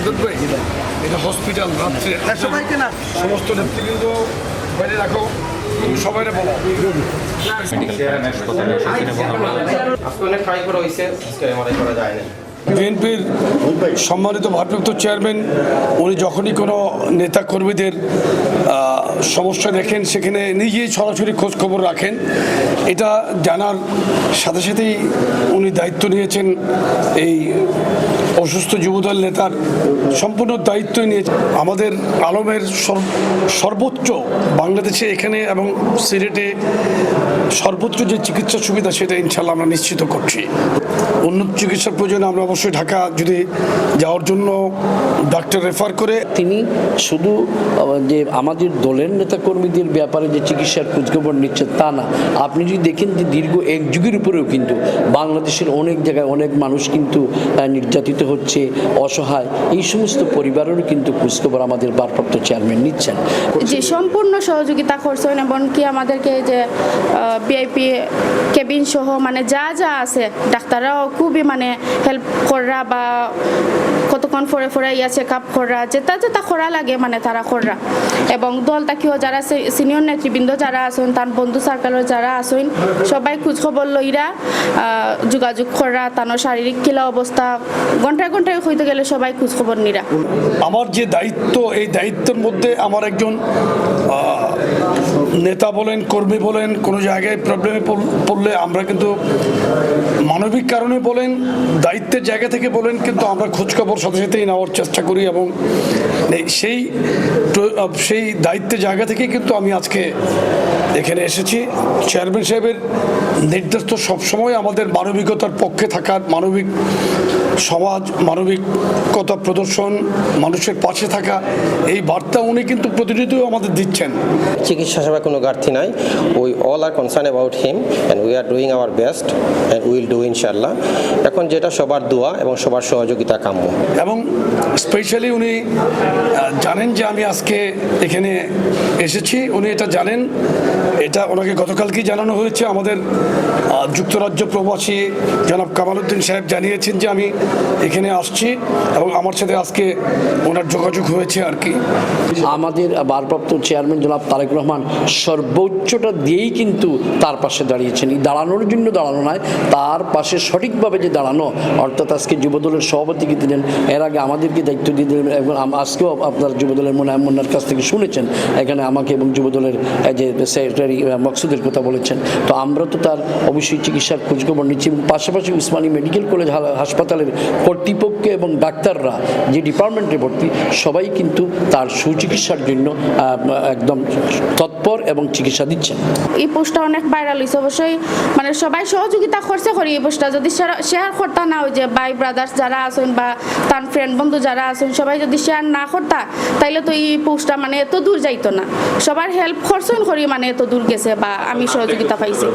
আমজাদ ভাই এটা হসপিটাল রাত্রে। সবাইকে না। সমস্ত নেতৃবৃন্দ বাইরে রাখো। সবাই বলো। আজকে অনেক ট্রাই করা হয়েছে। আজকে এমআরআই করা যায় না বিএনপির সম্মানিত ভারপ্রাপ্ত চেয়ারম্যান উনি যখনই কোনো নেতা কর্মীদের আহ, সমস্যা দেখেন, সেখানে নিজেই সরাসরি খোঁজ খবর রাখেন। এটা জানার সাথে সাথেই উনি দায়িত্ব নিয়েছেন, এই অসুস্থ যুবদল নেতার সম্পূর্ণ দায়িত্বই নিয়েছে আমাদের আলমের সর্বোচ্চ বাংলাদেশে এখানে এবং সিলেটে সর্বোচ্চ যে চিকিৎসা সুবিধা, সেটা ইনশাল্লাহ আমরা নিশ্চিত করছি। উন্নত চিকিৎসার প্রয়োজনে আমরা অবশ্যই ঢাকা যদি যাওয়ার জন্য ডাক্তার রেফার করে তিনি শুধু যে আমাদের দলের নেতাকর্মীদের ব্যাপারে যে চিকিৎসার খোঁজখবর নিচ্ছে তা না। আপনি যদি দেখেন যে দীর্ঘ এক যুগের উপরেও কিন্তু বাংলাদেশের অনেক জায়গায় অনেক মানুষ কিন্তু নির্যাতিত হচ্ছে, অসহায়, এই সমস্ত পরিবারেরও কিন্তু খোঁজখবর আমাদের ভারপ্রাপ্ত চেয়ারম্যান নিচ্ছেন। যে সম্পূর্ণ সহযোগিতা করছেন এমনকি আমাদেরকে যে বিআইপি কেবিন সহ মানে যা যা আছে, ডাক্তাররাও খুবই মানে হেল্প করা বা কতক্ষণ ফরে ফরে ইয়া চেক আপ করা যেটা যেটা করা লাগে মানে তারা করা। এবং দল তাকিও যারা সিনিয়র নেতৃবৃন্দ যারা আছেন, তার বন্ধু সার্কেলের যারা আছেন, সবাই খোঁজখবর লইরা যোগাযোগ করা তার শারীরিক খেলা অবস্থা ঘন্টায় ঘন্টায় হইতে গেলে সবাই খোঁজখবর নিরা। আমার যে দায়িত্ব, এই দায়িত্বের মধ্যে আমার একজন নেতা বলেন, কর্মী বলেন, কোনো জায়গায় প্রবলেমে পড়লে আমরা কিন্তু মানবিক কারণে বলেন, দায়িত্বের জায়গা থেকে বলেন, কিন্তু আমরা খোঁজখবর সাথে সাথেই নেওয়ার চেষ্টা করি এবং সেই সেই দায়িত্বের জায়গা থেকে কিন্তু আমি আজকে এখানে এসেছি। চেয়ারম্যান সাহেবের নির্দেশ তো সবসময় আমাদের মানবিকতার পক্ষে থাকার, মানবিক সমাজ মানবিকতা প্রদর্শন মানুষের পাশে থাকা এই বার্তা উনি কিন্তু প্রতিনিধিও আমাদের দিচ্ছেন। চিকিৎসা সেবা কোনো ঘাটতি নাই। We all are concern about him and we are doing our best and will do ইনশাল্লাহ এখন যেটা সবার দোয়া এবং সবার সহযোগিতা কাম্য। এবং স্পেশালি উনি জানেন যে আমি আজকে এখানে এসেছি। উনি এটা জানেন। এটা ওনাকে গতকালকেই জানানো হয়েছে। আমাদের যুক্তরাজ্য প্রবাসী জনাব কামালউদ্দিন সাহেব জানিয়েছেন যে আমি এখানে আসছি এবং আমার সাথে আজকে ওনার যোগাযোগ হয়েছে আর কি। আমাদের ভারপ্রাপ্ত চেয়ারম্যান জনাব তারেক রহমান সর্বোচ্চটা দিয়েই কিন্তু তার পাশে দাঁড়িয়েছেন। এই দাঁড়ানোর জন্য দাঁড়ানো নয়, তার পাশে সঠিকভাবে যে দাঁড়ানো, অর্থাৎ আজকে যুবদলের সভাপতিকে দিলেন, এর আগে আমাদেরকে দায়িত্ব দিয়ে দিলেন এবং আজকেও আপনার যুবদলের মনে মুন্নার কাছ থেকে শুনেছেন, এখানে আমাকে এবং যুবদলের যে সেক্রেটারি মকসুদের কথা বলেছেন। তো আমরা তো তার অবশ্যই চিকিৎসার খোঁজখবর নিচ্ছি এবং পাশাপাশি উসমানী মেডিকেল কলেজ হাসপাতালের কর্তৃপক্ষ এবং ডাক্তাররা যে ডিপার্টমেন্টে ভর্তি, সবাই কিন্তু তার সুচিকিৎসার জন্য একদম তৎপর এবং চিকিৎসা দিচ্ছেন। এই পোস্টটা অনেক ভাইরাল হয়েছে অবশ্যই মানে সবাই সহযোগিতা করছে করি এই পোস্টটা। যদি শেয়ার করতা না ওই যে ভাই ব্রাদার্স যারা আছেন বা তার ফ্রেন্ড বন্ধু যারা আছেন, সবাই যদি শেয়ার না করতা, তাইলে তো এই পোস্টটা মানে এত দূর যাইতো না। সবার হেল্প করছেন করি মানে এত দূর গেছে বা আমি সহযোগিতা পাইছি।